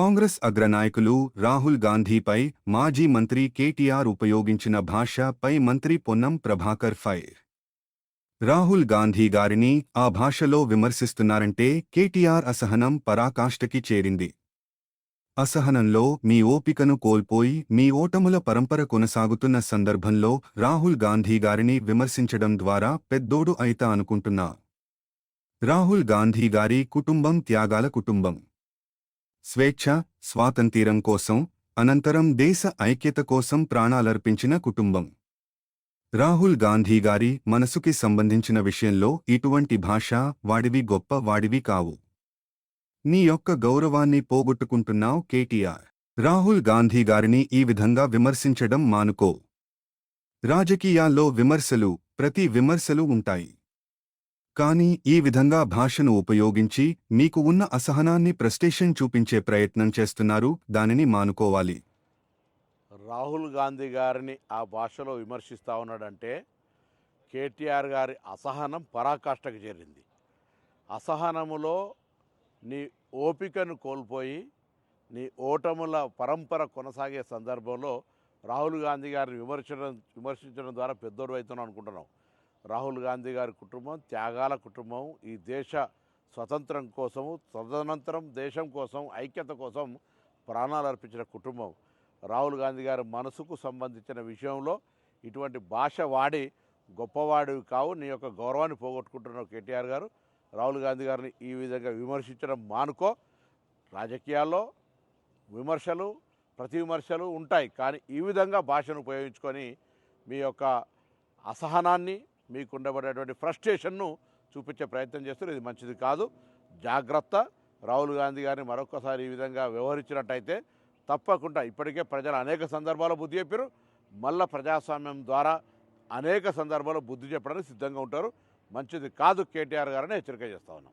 కాంగ్రెస్ అగ్రనాయకులు రాహుల్ గాంధీపై మాజీ మంత్రి కేటీఆర్ ఉపయోగించిన భాషపై మంత్రి పొన్నం ప్రభాకర్ ఫైర్. రాహుల్ గాంధీ గారిని ఆ భాషలో విమర్శిస్తున్నారంటే కేటీఆర్ అసహనం పరాకాష్ఠకి చేరింది. అసహనంలో మీ ఓపికను కోల్పోయి మీ ఓటముల పరంపర కొనసాగుతున్న సందర్భంలో రాహుల్ గాంధీ గారిని విమర్శించడం ద్వారా పెద్దోడు అయితా అనుకుంటున్నా. రాహుల్ గాంధీ గారి కుటుంబం త్యాగాల కుటుంబం. స్వేచ్ఛ స్వాతంత్ర్యం కోసం అనంతరం దేశ ఐక్యత కోసం ప్రాణాలర్పించిన కుటుంబం. రాహుల్ గాంధీ గారి మనసుకి సంబంధించిన విషయంలో ఇటువంటి భాష వాడివి గొప్ప వాడివి కావు. నీ యొక్క గౌరవాన్ని పోగొట్టుకుంటున్నావు కేటీఆర్. రాహుల్ గాంధీ గారిని ఈ విధంగా విమర్శించడం మానుకో. రాజకీయాల్లో విమర్శలు ప్రతి విమర్శలు ఉంటాయి. కానీ ఈ విధంగా భాషను ఉపయోగించి మీకు ఉన్న అసహనాన్ని ప్రెస్టేషన్ చూపించే ప్రయత్నం చేస్తున్నారు దానిని మానుకోవాలి. రాహుల్ గాంధీ గారిని ఆ భాషలో విమర్శిస్తూ ఉన్నాడంటే కేటీఆర్ గారి అసహనం పరాకాష్ఠకు చేరింది. అసహనములో నీ ఓపికను కోల్పోయి నీ ఓటముల పరంపర కొనసాగే సందర్భంలో రాహుల్ గాంధీ గారిని విమర్శించడం విమర్శించడం ద్వారా పెద్దోడు అవుతున్నాం అనుకుంటున్నాం. రాహుల్ గాంధీ గారి కుటుంబం త్యాగాల కుటుంబం ఈ దేశ స్వతంత్రం కోసము తదనంతరం దేశం కోసం ఐక్యత కోసం ప్రాణాలు అర్పించిన కుటుంబం. రాహుల్ గాంధీ గారి మనసుకు సంబంధించిన విషయంలో ఇటువంటి భాష వాడి గొప్పవాడివి కావు నీ యొక్క గౌరవాన్ని పోగొట్టుకుంటున్నావు కేటీఆర్ గారు. రాహుల్ గాంధీ గారిని ఈ విధంగా విమర్శించడం మానుకో. రాజకీయాల్లో విమర్శలు ప్రతి విమర్శలు ఉంటాయి. కానీ ఈ విధంగా భాషను ఉపయోగించుకొని మీ యొక్క అసహనాన్ని మీకు ఉండబడేటువంటి ఫ్రస్ట్రేషన్ను చూపించే ప్రయత్నం చేస్తారు. ఇది మంచిది కాదు. జాగ్రత్త. రాహుల్ గాంధీ గారిని మరొకసారి ఈ విధంగా వ్యవహరించినట్టయితే తప్పకుండా ఇప్పటికే ప్రజలు అనేక సందర్భాల్లో బుద్ధి చెప్పారు. మళ్ళా ప్రజాస్వామ్యం ద్వారా అనేక సందర్భాల్లో బుద్ధి చెప్పడానికి సిద్ధంగా ఉంటారు. మంచిది కాదు. కేటీఆర్ గారని హెచ్చరిక చేస్తా ఉన్నాం.